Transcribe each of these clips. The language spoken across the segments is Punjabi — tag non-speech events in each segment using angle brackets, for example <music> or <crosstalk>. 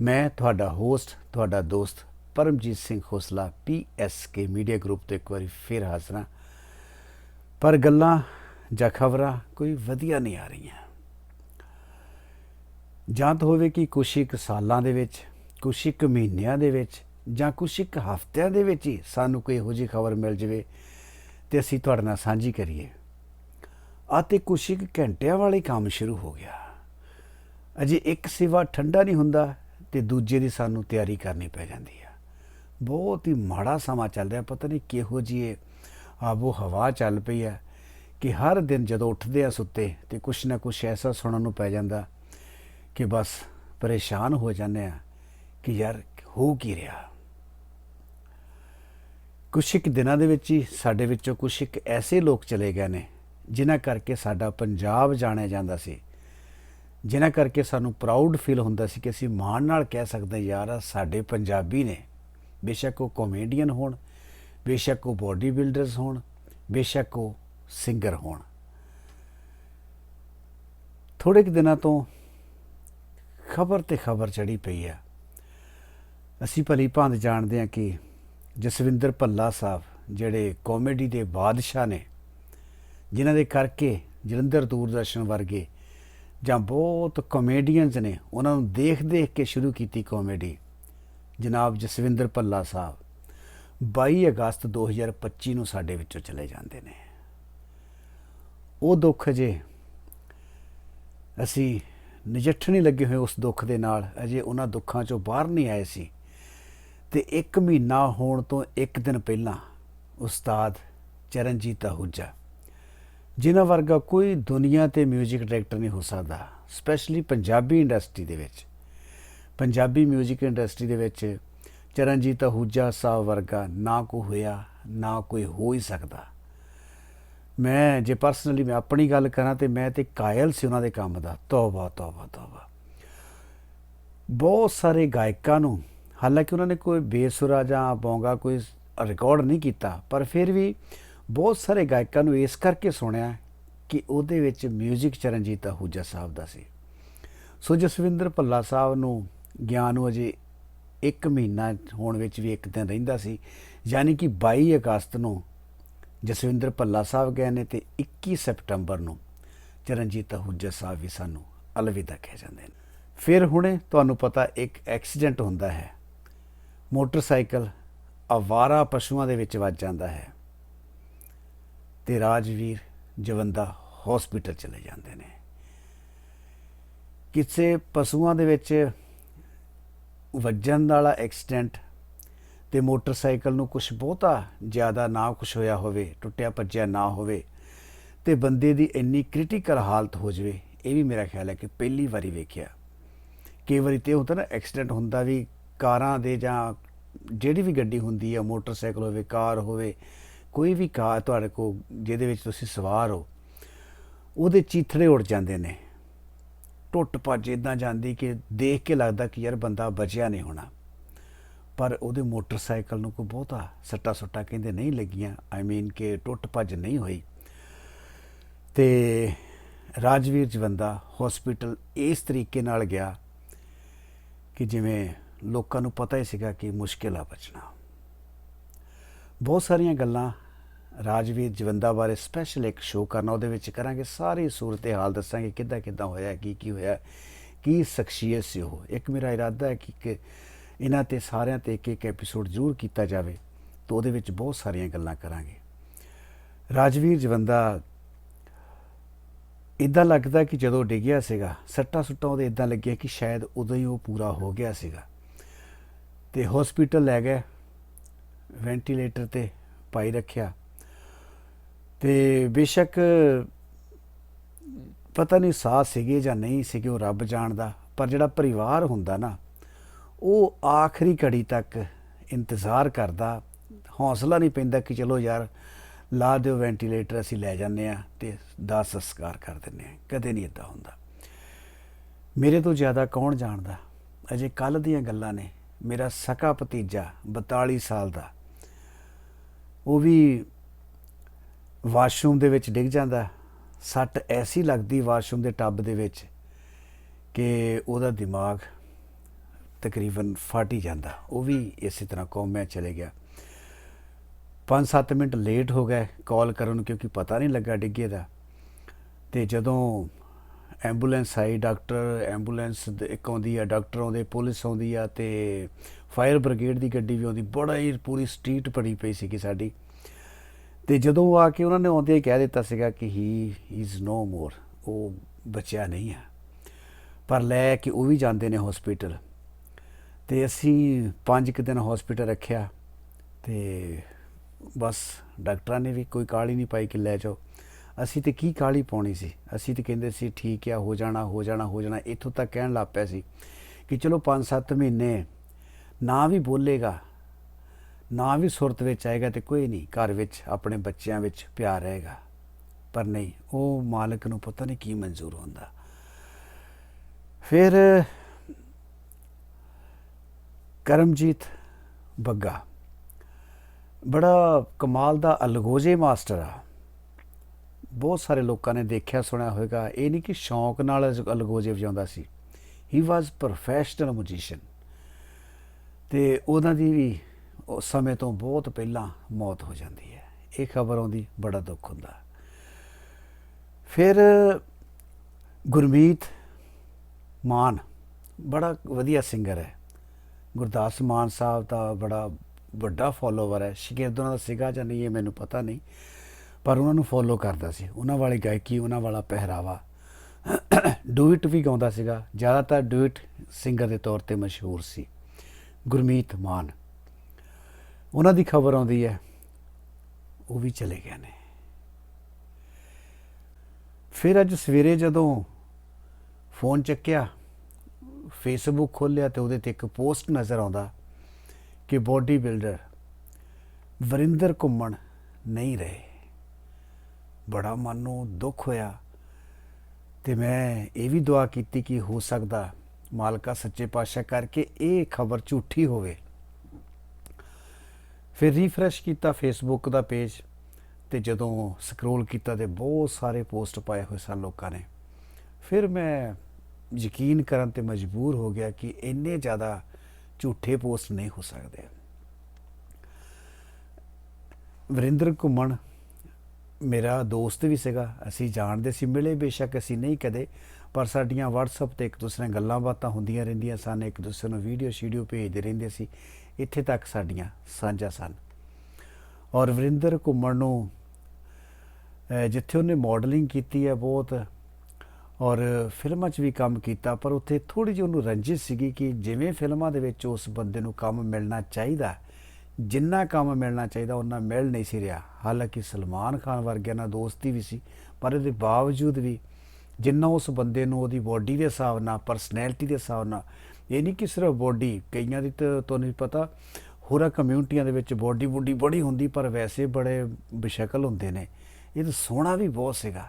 ਮੈਂ ਤੁਹਾਡਾ ਹੋਸਟ ਤੁਹਾਡਾ ਦੋਸਤ Paramjit Singh Khosla PSK media group ਤੋਂ ਇੱਕ ਵਾਰੀ ਫਿਰ ਹਾਜ਼ਰ ਹਾਂ। ਪਰ ਗੱਲਾਂ ਜਾਂ ਖਬਰਾਂ ਕੋਈ ਵਧੀਆ ਨਹੀਂ ਆ ਰਹੀਆਂ। ਜਾਂ ਤਾਂ ਹੋਵੇ ਕਿ ਕੁਛ ਇੱਕ ਸਾਲਾਂ ਦੇ ਵਿੱਚ, ਕੁਛ ਇੱਕ ਮਹੀਨਿਆਂ ਦੇ ਵਿੱਚ, ਜਾਂ ਕੁਛ ਇੱਕ ਹਫ਼ਤਿਆਂ ਦੇ ਵਿੱਚ ਹੀ ਸਾਨੂੰ ਕੋਈ ਇਹੋ ਜਿਹੀ ਖਬਰ ਮਿਲ ਜਾਵੇ ਤੇ ਅਸੀਂ ਤੁਹਾਡੇ ਨਾਲ ਸਾਂਝੀ ਕਰੀਏ। ਅਤੇ ਕੁਛ ਇੱਕ ਘੰਟਿਆਂ ਵਾਲੇ ਕੰਮ ਸ਼ੁਰੂ ਹੋ ਗਿਆ। ਅਜੇ ਇੱਕ ਸਿਵਾ ਠੰਡਾ ਨਹੀਂ ਹੁੰਦਾ ਤੇ ਦੂਜੇ ਦੀ ਸਾਨੂੰ ਤਿਆਰੀ ਕਰਨੀ ਪੈ ਜਾਂਦੀ ਆ। ਬਹੁਤ ਹੀ ਮਾੜਾ ਸਮਾਂ ਚੱਲ ਰਿਹਾ, ਪਤਾ ਨਹੀਂ ਕਿਹੋ ਜਿਹੀ ਆਬੋ ਹਵਾ ਚੱਲ ਪਈ ਆ ਕਿ ਹਰ ਦਿਨ ਜਦੋਂ ਉੱਠਦੇ ਆ ਸੁੱਤੇ ਤੇ ਕੁਛ ਨਾ ਕੁਛ ਐਸਾ ਸੁਣਨ ਨੂੰ ਪੈ ਜਾਂਦਾ ਕਿ ਬਸ ਪਰੇਸ਼ਾਨ ਹੋ ਜਾਂਦੇ ਆ ਕਿ ਯਾਰ ਹੋ ਕੀ ਰਿਹਾ। ਕੁਛ ਇੱਕ ਦਿਨਾਂ ਦੇ ਵਿੱਚ ਹੀ ਸਾਡੇ ਵਿੱਚੋਂ ਕੁਛ ਇੱਕ ਐਸੇ ਲੋਕ ਚਲੇ ਗਏ ਨੇ ਜਿਨ੍ਹਾਂ ਕਰਕੇ ਸਾਡਾ ਪੰਜਾਬ ਜਾਣਿਆ ਜਾਂਦਾ ਸੀ ਜਿਨ੍ਹਾਂ ਕਰਕੇ ਸਾਨੂੰ ਪ੍ਰਾਊਡ ਫੀਲ ਹੁੰਦਾ ਸੀ ਕਿ ਅਸੀਂ ਮਾਣ ਨਾਲ ਕਹਿ ਸਕਦੇ ਹਾਂ, ਯਾਰ ਸਾਡੇ ਪੰਜਾਬੀ ਨੇ। ਬੇਸ਼ੱਕ ਉਹ ਕਾਮੇਡੀਅਨ ਹੋਣ ਬੇਸ਼ੱਕ ਉਹ ਬੋਡੀ ਬਿਲਡਰਸ ਹੋਣ ਬੇਸ਼ੱਕ ਉਹ ਸਿੰਗਰ ਹੋਣ। ਥੋੜੇ ਕੁ ਦਿਨਾਂ ਤੋਂ ਖਬਰ ਤੇ ਖਬਰ ਚੜੀ ਪਈ ਆ। ਅਸੀਂ ਭਲੀ ਭਾਂਤ ਜਾਣਦੇ ਹਾਂ ਕਿ ਜਸਵਿੰਦਰ ਭੱਲਾ ਸਾਹਿਬ ਜਿਹੜੇ ਕਾਮੇਡੀ ਦੇ ਬਾਦਸ਼ਾਹ ਨੇ ਜਿਨ੍ਹਾਂ ਦੇ ਕਰਕੇ ਜਲੰਧਰ ਦੂਰਦਰਸ਼ਨ ਵਰਗੇ ਜਾਂ ਬਹੁਤ ਕਾਮੇਡੀਅਨਸ ਨੇ, ਉਹਨਾਂ ਨੂੰ ਦੇਖ ਦੇਖ ਕੇ ਸ਼ੁਰੂ ਕੀਤੀ ਕਾਮੇਡੀ ਜਨਾਬ ਜਸਵਿੰਦਰ ਭੱਲਾ ਸਾਹਿਬ 22 ਅਗਸਤ 2025 ਨੂੰ ਸਾਡੇ ਵਿੱਚੋਂ ਚਲੇ ਜਾਂਦੇ ਨੇ। ਉਹ ਦੁੱਖ ਜੇ ਅਸੀਂ ਨਜਿੱਠਣ ਹੀ ਲੱਗੇ ਹੋਏ ਉਸ ਦੁੱਖ ਦੇ ਨਾਲ, ਅਜੇ ਉਹਨਾਂ ਦੁੱਖਾਂ ਚੋਂ ਬਾਹਰ ਨਹੀਂ ਆਏ ਸੀ। ਤੇ 1 ਮਹੀਨਾ ਹੋਣ ਤੋਂ ਇੱਕ ਦਿਨ ਪਹਿਲਾਂ ਉਸਤਾਦ ਚਰਨਜੀਤ ਆਹੂਜਾ ਜਿਨ੍ਹਾਂ ਵਰਗਾ ਕੋਈ ਦੁਨੀਆ ਤੇ 뮤직 ਡਾਇਰੈਕਟਰ ਨਹੀਂ ਹੋ ਸਕਦਾ ਸਪੈਸ਼ਲੀ ਪੰਜਾਬੀ ਇੰਡਸਟਰੀ ਦੇ ਵਿੱਚ ਪੰਜਾਬੀ 뮤직 ਇੰਡਸਟਰੀ ਦੇ ਵਿੱਚ ਚਰਨਜੀਤ ਆਹੂਜਾ ਸਾਹਿਬ ਵਰਗਾ ਨਾ ਕੋ ਹੋਇਆ ਨਾ ਕੋਈ ਹੋ ਹੀ ਸਕਦਾ ਮੈਂ ਜੇ ਪਰਸਨਲੀ ਮੈਂ ਆਪਣੀ ਗੱਲ ਕਰਾਂ ਤੇ ਮੈਂ ਤੇ ਕਾਇਲ ਸੀ ਉਹਨਾਂ ਦੇ ਕੰਮ ਦਾ ਤੌਬਾ ਤੌਬਾ ਤੌਬਾ ਬਹੁਤ ਸਾਰੇ ਗਾਇਕਾਂ ਨੂੰ ਹਾਲਾਂਕਿ ਉਹਨਾਂ ਨੇ ਕੋਈ ਬੇਸੁਰਾ ਜਾਂ ਬੋਂਗਾ ਕੋਈ ਰਿਕਾਰਡ ਨਹੀਂ ਕੀਤਾ ਪਰ ਫਿਰ ਵੀ ਬਹੁਤ ਸਾਰੇ ਗਾਇਕਾਂ ਨੂੰ ਇਸ ਕਰਕੇ ਸੁਣਿਆ ਕਿ ਉਹਦੇ ਵਿੱਚ 뮤직 ਚਰਨਜੀਤ ਆਹੂਜਾ ਸਾਹਿਬ ਦਾ ਸੀ। ਸੋ ਜਸਵਿੰਦਰ ਭੱਲਾ ਸਾਹਿਬ ਨੂੰ ਗਿਆਨ ਨੂੰ ਅਜੇ 1 ਮਹੀਨਾ ਹੋਣ ਵਿੱਚ ਵੀ ਇੱਕ ਦਿਨ ਰਹਿੰਦਾ ਸੀ। ਯਾਨੀ ਕਿ 22 ਅਗਸਤ ਨੂੰ ਜਸਵਿੰਦਰ ਭੱਲਾ ਸਾਹਿਬ ਗਏ ਨੇ ਤੇ 21 ਸਪਟੰਬਰ ਨੂੰ ਚਰਨਜੀਤ ਆਹੂਜਾ ਸਾਹਿਬ ਵੀ ਸਾਨੂੰ ਅਲਵਿਦਾ ਕਹਿ ਜਾਂਦੇ ਨੇ। ਫਿਰ ਹੁਣੇ ਤੁਹਾਨੂੰ ਪਤਾ ਇੱਕ ਐਕਸੀਡੈਂਟ ਹੁੰਦਾ ਹੈ। ਮੋਟਰਸਾਈਕਲ ਅਵਾਰਾ ਪਸ਼ੂਆਂ ਦੇ ਵਿੱਚ ਵੱਜ ਜਾਂਦਾ ਹੈ। ਤੇ ਰਾਜਵੀਰ ਜਵੰਦਾ ਹਸਪੀਟਲ ਚਲੇ ਜਾਂਦੇ ਨੇ। ਕਿਸੇ ਪਸ਼ੂਆਂ ਦੇ ਵਿੱਚ ਵੱਜਣ ਵਾਲਾ ਐਕਸੀਡੈਂਟ ਤੇ ਮੋਟਰਸਾਈਕਲ ਨੂੰ ਕੁਝ ਬਹੁਤਾ ਜ਼ਿਆਦਾ ਨਾ ਕੁਝ ਹੋਇਆ ਹੋਵੇ, ਟੁੱਟਿਆ ਭੱਜਿਆ ਨਾ ਹੋਵੇ ਤੇ ਬੰਦੇ ਦੀ ਇੰਨੀ ਕ੍ਰਿਟੀਕਲ ਹਾਲਤ ਹੋ ਜਾਵੇ, ਇਹ ਵੀ ਮੇਰਾ ਖਿਆਲ ਹੈ ਕਿ ਪਹਿਲੀ ਵਾਰੀ ਵੇਖਿਆ। ਕਈ ਵਾਰੀ ਤੇ ਹੁੰਦਾ ਨਾ, ਐਕਸੀਡੈਂਟ ਹੁੰਦਾ ਵੀ ਕਾਰਾਂ ਦੇ ਜਾਂ ਜਿਹੜੀ ਵੀ ਗੱਡੀ ਹੁੰਦੀ ਹੈ, ਮੋਟਰਸਾਈਕਲ ਹੋਵੇ, ਕਾਰ ਹੋਵੇ ਕੋਈ ਵੀ ਕਾਰ ਤੁਹਾਡੇ ਕੋਲ ਜਿਹਦੇ ਵਿੱਚ ਤੁਸੀਂ ਸਵਾਰ ਹੋ, ਉਹਦੇ ਚੀਥੜੇ ਉੱਡ ਜਾਂਦੇ ਨੇ। ਟੁੱਟ ਭੱਜ ਇਦਾਂ ਜਾਂਦੀ ਕਿ ਦੇਖ ਕੇ ਲੱਗਦਾ ਕਿ ਯਾਰ ਬੰਦਾ ਬਚਿਆ ਨਹੀਂ ਹੋਣਾ। ਪਰ ਉਹਦੇ ਮੋਟਰਸਾਈਕਲ ਨੂੰ ਕੋਈ ਬਹੁਤਾ ਸੱਟਾ ਸੁੱਟਾ ਕਹਿੰਦੇ ਨਹੀਂ ਲੱਗੀਆਂ। ਆਈ ਮੀਨ ਕਿ ਟੁੱਟ ਭੱਜ ਨਹੀਂ ਹੋਈ। ਤੇ ਰਾਜਵੀਰ ਜਵੰਦਾ ਹਸਪੀਟਲ ਇਸ ਤਰੀਕੇ ਨਾਲ ਗਿਆ ਕਿ ਜਿਵੇਂ ਲੋਕਾਂ ਨੂੰ ਪਤਾ ਹੀ ਸੀਗਾ ਕਿ ਮੁਸ਼ਕਿਲ ਆ ਬਚਣਾ। ਬਹੁਤ ਸਾਰੀਆਂ ਗੱਲਾਂ ਰਾਜਵੀਰ ਜਵੰਦਾ ਬਾਰੇ ਸਪੈਸ਼ਲ ਇੱਕ ਸ਼ੋਅ ਕਰਨਾ, ਉਹਦੇ ਵਿੱਚ ਕਰਾਂਗੇ ਸਾਰੀ ਸੂਰਤ ਹਾਲ, ਦੱਸਾਂਗੇ ਕਿੱਦਾਂ ਕਿੱਦਾਂ ਹੋਇਆ, ਕੀ ਕੀ ਹੋਇਆ, ਕੀ ਸ਼ਖਸੀਅਤ ਸੀ ਉਹ। ਇੱਕ ਮੇਰਾ ਇਰਾਦਾ ਹੈ ਕਿ ਕਿ ਇਹਨਾਂ ਤੇ ਸਾਰਿਆਂ ਤੇ ਇੱਕ ਇੱਕ ਐਪੀਸੋਡ ਜ਼ਰੂਰ ਕੀਤਾ ਜਾਵੇ, ਤਾਂ ਉਹਦੇ ਵਿੱਚ ਬਹੁਤ ਸਾਰੀਆਂ ਗੱਲਾਂ ਕਰਾਂਗੇ। ਰਾਜਵੀਰ ਜਵੰਦਾ ਇਦਾਂ ਲੱਗਦਾ ਕਿ ਜਦੋਂ ਡਿੱਗਿਆ ਸੀਗਾ, ਸੱਟਾ ਸੁੱਟਾਂ ਉਹਦੇ ਇਦਾਂ ਲੱਗਿਆ ਕਿ ਸ਼ਾਇਦ ਉਦੋਂ ਹੀ ਉਹ ਪੂਰਾ ਹੋ ਗਿਆ ਸੀਗਾ। ਤੇ ਹਸਪੀਟਲ ਲੈ ਗਏ ਵੈਂਟੀਲੇਟਰ ਤੇ ਪਾਈ ਰੱਖਿਆ ਤੇ ਬੇਸ਼ੱਕ ਪਤਾ ਨਹੀਂ ਸਾਹ ਸੀਗੇ ਜਾਂ ਨਹੀਂ ਸੀਗੇ ਉਹ ਰੱਬ ਜਾਣਦਾ, ਪਰ ਜਿਹੜਾ ਪਰਿਵਾਰ ਹੁੰਦਾ ਨਾ, ਉਹ ਆਖਰੀ ਘੜੀ ਤੱਕ ਇੰਤਜ਼ਾਰ ਕਰਦਾ। ਹੌਸਲਾ ਨਹੀਂ ਪੈਂਦਾ ਕਿ ਚਲੋ ਯਾਰ, ਲਾ ਦਿਓ ਵੈਂਟੀਲੇਟਰ, ਅਸੀਂ ਲੈ ਜਾਂਦੇ ਆ ਤੇ ਦਾ ਸੰਸਕਾਰ ਕਰ ਦਿੰਦੇ ਆ ਕਦੇ ਨਹੀਂ ਇਦਾਂ ਹੁੰਦਾ। ਮੇਰੇ ਤੋਂ ਜ਼ਿਆਦਾ ਕੌਣ ਜਾਣਦਾ? ਅਜੇ ਕੱਲ ਦੀਆਂ ਗੱਲਾਂ ਨੇ। ਮੇਰਾ ਸਕਾ ਭਤੀਜਾ 42 ਸਾਲ ਦਾ। ਉਹ ਵੀ ਵਾਸ਼ਰੂਮ ਦੇ ਵਿੱਚ ਡਿੱਗ ਜਾਂਦਾ ਸੱਟ ਐਸੀ ਲੱਗਦੀ ਵਾਸ਼ਰੂਮ ਦੇ ਟੱਬ ਦੇ ਵਿੱਚ ਕਿ ਉਹਦਾ ਦਿਮਾਗ ਤਕਰੀਬਨ ਫਟ ਹੀ ਜਾਂਦਾ। ਉਹ ਵੀ ਇਸੇ ਤਰ੍ਹਾਂ ਕੌਮਿਆਂ ਚਲੇ ਗਿਆ। 5-7 ਮਿੰਟ ਲੇਟ ਹੋ ਗਏ ਕਾਲ ਕਰਨ ਨੂੰ ਕਿਉਂਕਿ ਪਤਾ ਨਹੀਂ ਲੱਗਾ ਡਿੱਗੇ ਦਾ। ਤੇ ਜਦੋਂ ਐਂਬੂਲੈਂਸ ਆਈ, ਡਾਕਟਰ ਐਂਬੂਲੈਂਸ ਇੱਕ ਆਉਂਦੀ ਆ, ਡਾਕਟਰ ਆਉਂਦੇ, ਪੁਲਿਸ ਆਉਂਦੀ ਆ ਤੇ ਫਾਇਰ ਬ੍ਰਿਗੇਡ ਦੀ ਗੱਡੀ ਵੀ ਆਉਂਦੀ। ਬੜਾ ਹੀ ਪੂਰੀ ਸਟਰੀਟ ਭਰੀ ਪਈ ਸੀਗੀ ਸਾਡੀ। ਤੇ ਜਦੋਂ ਆ ਕੇ ਉਹਨਾਂ ਨੇ ਆਉਂਦੇ ਹੀ ਕਹਿ ਦਿੱਤਾ ਸੀਗਾ ਕਿ ਹੀ ਇਜ਼ ਨੋ ਮੋਰ ਉਹ ਬਚਿਆ ਨਹੀਂ ਹੈ। ਪਰ ਲੈ ਕੇ ਉਹ ਵੀ ਜਾਂਦੇ ਨੇ ਹਸਪੀਟਲ ਤੇ ਅਸੀਂ ਪੰਜ ਕੁ ਦਿਨ ਹਸਪੀਟਲ ਰੱਖਿਆ ਤੇ ਬਸ ਡਾਕਟਰਾਂ ਨੇ ਵੀ ਕੋਈ ਕਾਲੀ ਨਹੀਂ ਪਾਈ ਕਿ ਲੈ ਜਾਓ। ਅਸੀਂ ਤੇ ਕੀ ਕਾਲੀ ਪਾਉਣੀ ਸੀ? ਅਸੀਂ ਤੇ ਕਹਿੰਦੇ ਸੀ, ਠੀਕ ਆ, ਹੋ ਜਾਣਾ ਹੋ ਜਾਣਾ ਹੋ ਜਾਣਾ। ਇੱਥੋਂ ਤੱਕ ਕਹਿਣ ਲੱਗ ਪਿਆ ਸੀ ਕਿ ਚਲੋ 5-7 ਮਹੀਨੇ ਨਾ ਵੀ ਬੋਲੇਗਾ ਨਾ ਵੀ ਸੁਰਤ ਵਿੱਚ ਆਏਗਾ ਤੇ ਕੋਈ ਨਹੀਂ, ਘਰ ਵਿੱਚ, ਆਪਣੇ ਬੱਚਿਆਂ ਵਿੱਚ ਪਿਆਰ ਰਹੇਗਾ। ਪਰ ਨਹੀਂ, ਉਹ ਮਾਲਕ ਨੂੰ ਪਤਾ ਨਹੀਂ ਕੀ ਮਨਜ਼ੂਰ ਹੁੰਦਾ। ਫਿਰ ਕਰਮਜੀਤ ਬੱਗਾ। ਬੜਾ ਕਮਾਲ ਦਾ ਅਲਗੋਜੇ ਮਾਸਟਰ ਆ। ਬਹੁਤ ਸਾਰੇ ਲੋਕਾਂ ਨੇ ਦੇਖਿਆ, ਸੁਣਿਆ ਹੋਵੇਗਾ। ਇਹ ਨਹੀਂ ਕਿ ਸ਼ੌਂਕ ਨਾਲ ਅਲਗੋਜੇ ਵਜਾਉਂਦਾ ਸੀ। ਹੀ ਵਾਸ ਪ੍ਰੋਫੈਸ਼ਨਲ ਮਿਊਜ਼ੀਸ਼ੀਅਨ ਤੇ ਉਹਨਾਂ ਦੀ ਵੀ ਉਸ ਸਮੇਂ ਤੋਂ ਬਹੁਤ ਪਹਿਲਾਂ ਮੌਤ ਹੋ ਜਾਂਦੀ ਹੈ। ਇਹ ਖਬਰ ਆਉਂਦੀ, ਬੜਾ ਦੁੱਖ ਹੁੰਦਾ। ਫਿਰ ਗੁਰਮੀਤ ਮਾਨ, ਬੜਾ ਵਧੀਆ ਸਿੰਗਰ ਹੈ। ਗੁਰਦਾਸ ਮਾਨ ਸਾਹਿਬ ਦਾ ਬੜਾ ਵੱਡਾ ਫਾਲੋਵਰ ਹੈ। ਸ਼ਾਇਦ ਉਹਨਾਂ ਦਾ ਸੀਗਾ ਜਾਂ ਨਹੀਂ ਇਹ ਮੈਨੂੰ ਪਤਾ ਨਹੀਂ, ਪਰ ਉਹਨਾਂ ਨੂੰ ਫੋਲੋ ਕਰਦਾ ਸੀ। ਉਹਨਾਂ ਵਾਲੀ ਗਾਇਕੀ, ਉਹਨਾਂ ਵਾਲਾ ਪਹਿਰਾਵਾ <coughs> ਡੂਇਟ ਵੀ ਗਾਉਂਦਾ ਸੀਗਾ। ਜ਼ਿਆਦਾਤਰ ਡੂਇਟ ਸਿੰਗਰ ਦੇ ਤੌਰ ਤੇ ਮਸ਼ਹੂਰ ਸੀ। ਗੁਰਮੀਤ ਮਾਨ। ਉਹਨਾਂ ਦੀ ਖਬਰ ਆਉਂਦੀ ਹੈ, ਉਹ ਵੀ ਚਲੇ ਗਏ ਨੇ। ਫਿਰ ਅੱਜ ਸਵੇਰੇ ਜਦੋਂ ਫੋਨ ਚੱਕਿਆ ਫੇਸਬੁੱਕ ਖੋਲ੍ਹਿਆ ਤੇ ਉਹਦੇ ਤੇ ਇੱਕ ਪੋਸਟ ਨਜ਼ਰ ਆਉਂਦਾ ਕਿ ਬੋਡੀ ਬਿਲਡਰ ਵਰਿੰਦਰ ਘੁੰਮਣ ਨਹੀਂ ਰਹੇ। ਬੜਾ ਮਨ ਨੂੰ ਦੁੱਖ ਹੋਇਆ ਤੇ ਮੈਂ ਇਹ ਵੀ ਦੁਆ ਕੀਤੀ ਕਿ ਹੋ ਸਕਦਾ ਮਾਲਕਾ ਸੱਚੇ ਪਾਤਸ਼ਾਹ ਕਰਕੇ ਇਹ ਖਬਰ ਝੂਠੀ ਹੋਵੇ। ਫਿਰ ਰੀਫਰੈਸ਼ ਕੀਤਾ ਫੇਸਬੁੱਕ ਦਾ ਪੇਜ ਤੇ ਜਦੋਂ ਸਕਰੋਲ ਕੀਤਾ ਤੇ ਬਹੁਤ ਸਾਰੇ ਪੋਸਟ ਪਾਏ ਹੋਏ ਸਨ ਲੋਕਾਂ ਨੇ। ਫਿਰ ਮੈਂ ਯਕੀਨ ਕਰਨ ਤੇ ਮਜਬੂਰ ਹੋ ਗਿਆ ਕਿ ਇੰਨੇ ਜ਼ਿਆਦਾ ਝੂਠੇ ਪੋਸਟ ਨਹੀਂ ਹੋ ਸਕਦੇ। ਵਰਿੰਦਰ ਘੁੰਮਣ ਮੇਰਾ ਦੋਸਤ ਵੀ ਸੀਗਾ, ਅਸੀਂ ਜਾਣਦੇ ਸੀ, ਮਿਲੇ ਬੇਸ਼ੱਕ ਅਸੀਂ ਨਹੀਂ ਕਦੇ, ਪਰ ਸਾਡੀਆਂ WhatsApp ਤੇ ਇੱਕ ਦੂਸਰੇ ਨਾਲ ਗੱਲਾਂ ਬਾਤਾਂ ਹੁੰਦੀਆਂ ਰਹਿੰਦੀਆਂ ਸਨ, ਇੱਕ ਦੂਸਰੇ ਨੂੰ ਵੀਡੀਓ ਸ਼ੀਡੀਓ ਭੇਜਦੇ ਰਹਿੰਦੇ ਸੀ। ਇੱਥੇ ਤੱਕ ਸਾਡੀਆਂ ਸਾਂਝਾ ਸਨ। ਔਰ ਵਰਿੰਦਰ ਘੁੰਮਣ ਨੂੰ ਜਿੱਥੇ ਉਹਨੇ ਮਾਡਲਿੰਗ ਕੀਤੀ ਹੈ ਬਹੁਤ, ਔਰ ਫਿਲਮਾਂ 'ਚ ਵੀ ਕੰਮ ਕੀਤਾ, ਪਰ ਉੱਥੇ ਥੋੜੀ ਜਿਹੀ ਉਹਨੂੰ ਰੰਜਿਸ਼ ਸੀਗੀ ਕਿ ਜਿਵੇਂ ਫਿਲਮਾਂ ਦੇ ਵਿੱਚ ਉਸ ਬੰਦੇ ਨੂੰ ਕੰਮ ਮਿਲਣਾ ਚਾਹੀਦਾ, ਜਿੰਨਾ ਕੰਮ ਮਿਲਣਾ ਚਾਹੀਦਾ ਉਹਨਾਂ ਮਿਲ ਨਹੀਂ ਸੀ ਰਿਹਾ। ਹਾਲਾਂਕਿ ਸਲਮਾਨ ਖਾਨ ਵਰਗਿਆਂ ਨਾਲ ਦੋਸਤੀ ਵੀ ਸੀ, ਪਰ ਇਹਦੇ ਬਾਵਜੂਦ ਵੀ ਜਿੰਨਾ ਉਸ ਬੰਦੇ ਨੂੰ ਉਹਦੀ ਬਾਡੀ ਦੇ ਹਿਸਾਬ ਨਾਲ ਪਰਸਨੈਲਿਟੀ ਦੇ ਹਿਸਾਬ ਨਾਲ ਇਹ ਨਹੀਂ ਕਿ ਸਿਰਫ ਬੋਡੀ, ਕਈਆਂ ਦੀ ਤਾਂ ਤੁਹਾਨੂੰ ਪਤਾ, ਹੋਰਾਂ ਕਮਿਊਨਿਟੀਆਂ ਦੇ ਵਿੱਚ ਬੋਡੀ ਬੁੱਡੀ ਬੜੀ ਹੁੰਦੀ, ਪਰ ਵੈਸੇ ਬੜੇ ਬਸ਼ਕਲ ਹੁੰਦੇ ਨੇ। ਇਹ ਤਾਂ ਸੋਹਣਾ ਵੀ ਬਹੁਤ ਸੀਗਾ,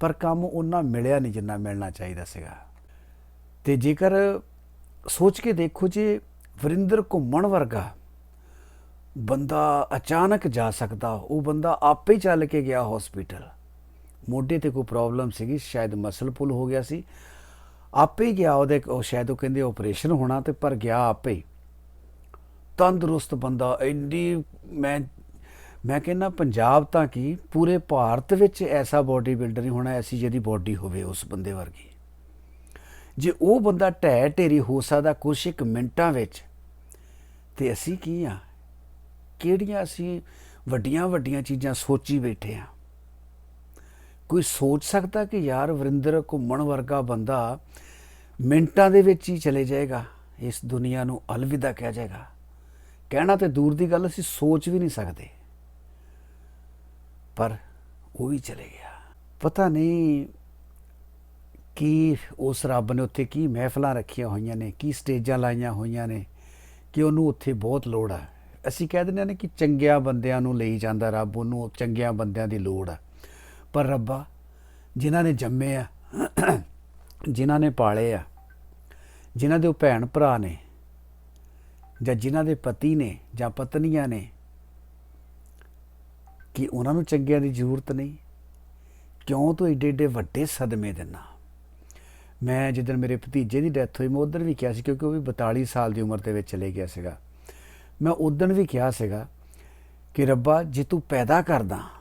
ਪਰ ਕੰਮ ਉਹਨਾਂ ਮਿਲਿਆ ਨਹੀਂ ਜਿੰਨਾ ਮਿਲਣਾ ਚਾਹੀਦਾ ਸੀਗਾ। ਤੇ ਜੇਕਰ ਸੋਚ ਕੇ ਦੇਖੋ ਜੇ ਵਰਿੰਦਰ ਘੁੰਮਣ ਵਰਗਾ ਬੰਦਾ ਅਚਾਨਕ ਜਾ ਸਕਦਾ, ਉਹ ਬੰਦਾ ਆਪੇ ਚੱਲ ਕੇ ਗਿਆ ਹਸਪੀਟਲ ਮੋਢੇ ਤੇ ਕੋਈ ਪ੍ਰੋਬਲਮ ਸੀਗੀ, ਸ਼ਾਇਦ ਮਸਲ ਪੁਲ ਹੋ ਗਿਆ ਸੀ। ਆਪੇ ਹੀ ਗਿਆ ਉਹਦੇ, ਉਹ ਸ਼ਾਇਦ ਉਹ ਕਹਿੰਦੇ ਆਪਰੇਸ਼ਨ ਹੋਣਾ ਤੇ ਪਰ ਗਿਆ ਆਪੇ ਹੀ। ਤੰਦਰੁਸਤ ਬੰਦਾ, ਇੰਨੀ ਮੈਂ ਮੈਂ ਕਹਿੰਦਾ ਪੰਜਾਬ ਤਾਂ ਕੀ, ਪੂਰੇ ਭਾਰਤ ਵਿੱਚ ਐਸਾ ਬਾਡੀ ਬਿਲਡਰ ਨਹੀਂ ਹੋਣਾ ਐਸੀ ਜਿਹਦੀ ਬਾਡੀ ਹੋਵੇ ਉਸ ਬੰਦੇ ਵਰਗੀ। ਜੇ ਉਹ ਬੰਦਾ ਢਹਿ ਢੇਰੀ ਹੋ ਸਕਦਾ ਕੁਛ ਇੱਕ ਮਿੰਟਾਂ ਵਿੱਚ, ਤੇ ਅਸੀਂ ਕੀ ਆ? ਕਿਹੜੀਆਂ ਅਸੀਂ ਵੱਡੀਆਂ ਵੱਡੀਆਂ ਚੀਜ਼ਾਂ ਸੋਚੀ ਬੈਠੇ ਆ? ਕੋਈ ਸੋਚ ਸਕਦਾ ਕਿ ਯਾਰ ਵਰਿੰਦਰ ਘੁੰਮਣ ਵਰਗਾ ਬੰਦਾ ਮਿੰਟਾਂ ਦੇ ਵਿੱਚ ਹੀ ਚਲੇ ਜਾਏਗਾ, ਇਸ ਦੁਨੀਆ ਨੂੰ ਅਲਵਿਦਾ ਕਹਿ ਜਾਏਗਾ। ਕਹਿਣਾ ਤੇ ਦੂਰ ਦੀ ਗੱਲ, ਅਸੀਂ ਸੋਚ ਵੀ ਨਹੀਂ ਸਕਦੇ। ਪਰ ਉਹ ਵੀ ਚਲੇ ਗਿਆ। ਪਤਾ ਨਹੀਂ ਕੀ ਉਸ ਰੱਬ ਨੇ ਉੱਥੇ ਕੀ ਮਹਿਫਲਾਂ ਰੱਖੀਆਂ ਹੋਈਆਂ ਨੇ, ਕੀ ਸਟੇਜਾਂ ਲਾਈਆਂ ਹੋਈਆਂ ਨੇ, ਕਿ ਉਹਨੂੰ ਉੱਥੇ ਬਹੁਤ ਲੋੜ ਆ। ਅਸੀਂ ਕਹਿ ਦਿੰਦੇ ਨੇ ਕਿ ਚੰਗਿਆਂ ਬੰਦਿਆਂ ਨੂੰ ਲਈ ਜਾਂਦਾ ਰੱਬ, ਉਹਨੂੰ ਚੰਗਿਆਂ ਬੰਦਿਆਂ ਦੀ ਲੋੜ ਆ। ਪਰ ਰੱਬਾ, ਜਿਨ੍ਹਾਂ ਨੇ ਜੰਮੇ ਆ, ਜਿਨ੍ਹਾਂ ਨੇ ਪਾਲੇ ਆ, ਜਿਨ੍ਹਾਂ ਦੇ ਉਹ ਭੈਣ ਭਰਾ ਨੇ, ਜਾਂ ਜਿਨ੍ਹਾਂ ਦੇ ਪਤੀ ਨੇ, ਜਾਂ ਪਤਨੀਆਂ ਨੇ, ਕਿ ਉਹਨਾਂ ਨੂੰ ਚੰਗਿਆਂ ਦੀ ਜ਼ਰੂਰਤ ਨਹੀਂ? ਕਿਉਂ ਤੂੰ ਏਡੇ ਏਡੇ ਵੱਡੇ ਸਦਮੇ ਦਿੰਨਾ ਮੈਂ ਜਿੱਦਣ ਮੇਰੇ ਭਤੀਜੇ ਦੀ ਡੈਥ ਹੋਈ, ਮੈਂ ਉਦੋਂ ਵੀ ਕਿਹਾ ਸੀ, ਕਿਉਂਕਿ ਉਹ ਵੀ 42 ਸਾਲ ਦੀ ਉਮਰ ਦੇ ਵਿੱਚ ਚਲੇ ਗਿਆ ਸੀਗਾ। ਮੈਂ ਉਦੋਂ ਵੀ ਕਿਹਾ ਸੀਗਾ ਕਿ ਰੱਬਾ, ਜੇ ਤੂੰ ਪੈਦਾ ਕਰਦਾ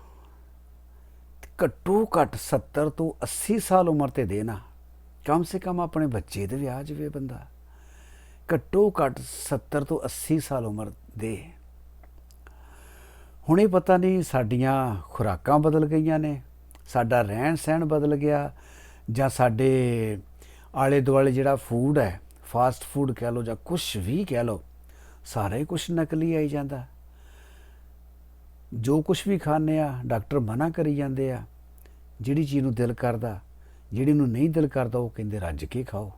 ਘੱਟੋ ਘੱਟ 70 ਤੋਂ 80 ਸਾਲ ਉਮਰ ਤੇ ਦੇਣਾ। ਕਮ ਸੇ ਕਮ ਆਪਣੇ ਬੱਚੇ ਦੇ ਵਿਆਹ ਜਵੇ ਬੰਦਾ। ਘੱਟੋ ਘੱਟ 70 ਤੋਂ 80 ਸਾਲ ਉਮਰ ਦੇ। ਹੁਣੇ ਪਤਾ ਨਹੀਂ ਸਾਡੀਆਂ ਖੁਰਾਕਾਂ ਬਦਲ ਗਈਆਂ ਨੇ, ਸਾਡਾ ਰਹਿਣ ਸਹਿਣ ਬਦਲ ਗਿਆ, ਜਾਂ ਸਾਡੇ ਆਲੇ ਦੁਆਲੇ ਜਿਹੜਾ ਫੂਡ ਹੈ ਫਾਸਟ ਫੂਡ ਕਹਿ ਲਓ ਜਾਂ ਕੁਝ ਵੀ ਕਹਿ ਲਓ, ਸਾਰਾ ਹੀ ਕੁਝ ਨਕਲੀ ਆਈ ਜਾਂਦਾ। ਜੋ ਕੁਝ ਵੀ ਖਾਂਦੇ ਆ, ਡਾਕਟਰ ਮਨਾ ਕਰੀ ਜਾਂਦੇ ਆ। ਜਿਹੜੀ ਚੀਜ਼ ਨੂੰ ਦਿਲ ਕਰਦਾ, ਜਿਹੜੀ ਨੂੰ ਨਹੀਂ ਦਿਲ ਕਰਦਾ, ਉਹ ਕਹਿੰਦੇ ਰੱਜ ਕੇ ਖਾਓ।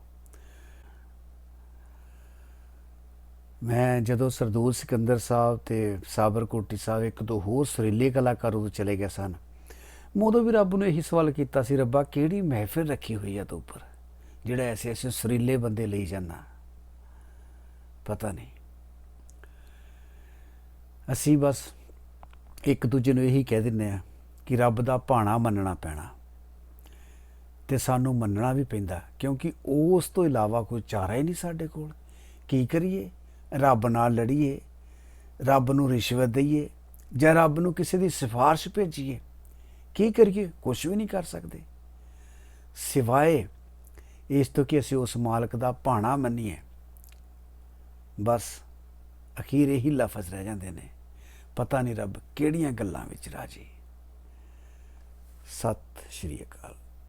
ਮੈਂ ਜਦੋਂ ਸਰਦੂਲ ਸਿਕੰਦਰ ਸਾਹਿਬ ਤੇ ਸਾਬਰ ਕੋਟੀ ਸਾਹਿਬ ਇੱਕ ਦੋ ਹੋਰ ਸੁਰੀਲੇ ਕਲਾਕਾਰ ਉਦੋਂ ਚਲੇ ਗਏ ਸਨ, ਮੈਂ ਉਦੋਂ ਵੀ ਰੱਬ ਨੂੰ ਇਹੀ ਸਵਾਲ ਕੀਤਾ ਸੀ, ਰੱਬਾ ਕਿਹੜੀ ਮਹਿਫਿਲ ਰੱਖੀ ਹੋਈ ਆ ਤੂੰ ਉੱਪਰ? ਜਿਹੜਾ ਐਸੇ ਐਸੇ ਸੁਰੀਲੇ ਬੰਦੇ ਲਈ ਜਾਂਦਾ। ਪਤਾ ਨਹੀਂ। ਅਸੀਂ ਬਸ ਇੱਕ ਦੂਜੇ ਨੂੰ ਇਹੀ ਕਹਿ ਦਿੰਨੇ ਆ ਕਿ ਰੱਬ ਦਾ ਭਾਣਾ ਮੰਨਣਾ ਪੈਣਾ ਤੇ ਸਾਨੂੰ ਮੰਨਣਾ ਵੀ ਪੈਂਦਾ, ਕਿਉਂਕਿ ਉਸ ਤੋਂ ਇਲਾਵਾ ਕੋਈ ਚਾਰਾ ਹੀ ਨਹੀਂ ਸਾਡੇ ਕੋਲ। ਕੀ ਕਰੀਏ? ਰੱਬ ਨਾਲ ਲੜੀਏ, ਰੱਬ ਨੂੰ ਰਿਸ਼ਵਤ ਦਈਏ, ਜਾਂ ਰੱਬ ਨੂੰ ਕਿਸੇ ਦੀ ਸਿਫਾਰਿਸ਼ ਭੇਜੀਏ। ਕੀ ਕਰੀਏ? ਕੁਝ ਵੀ ਨਹੀਂ ਕਰ ਸਕਦੇ। ਸਿਵਾਏ ਇਸ ਤੋਂ ਕਿ ਅਸੀਂ ਉਸ ਮਾਲਕ ਦਾ ਭਾਣਾ ਮੰਨੀਏ। ਬਸ ਅਖੀਰ ਇਹੀ ਲਫ਼ਜ਼ ਰਹਿ ਜਾਂਦੇ ਨੇ। ਪਤਾ ਨਹੀਂ ਰੱਬ ਕਿਹੜੀਆਂ ਗੱਲਾਂ ਵਿੱਚ ਰਾਜੀ। ਸਤਿ ਸ਼੍ਰੀ ਅਕਾਲ।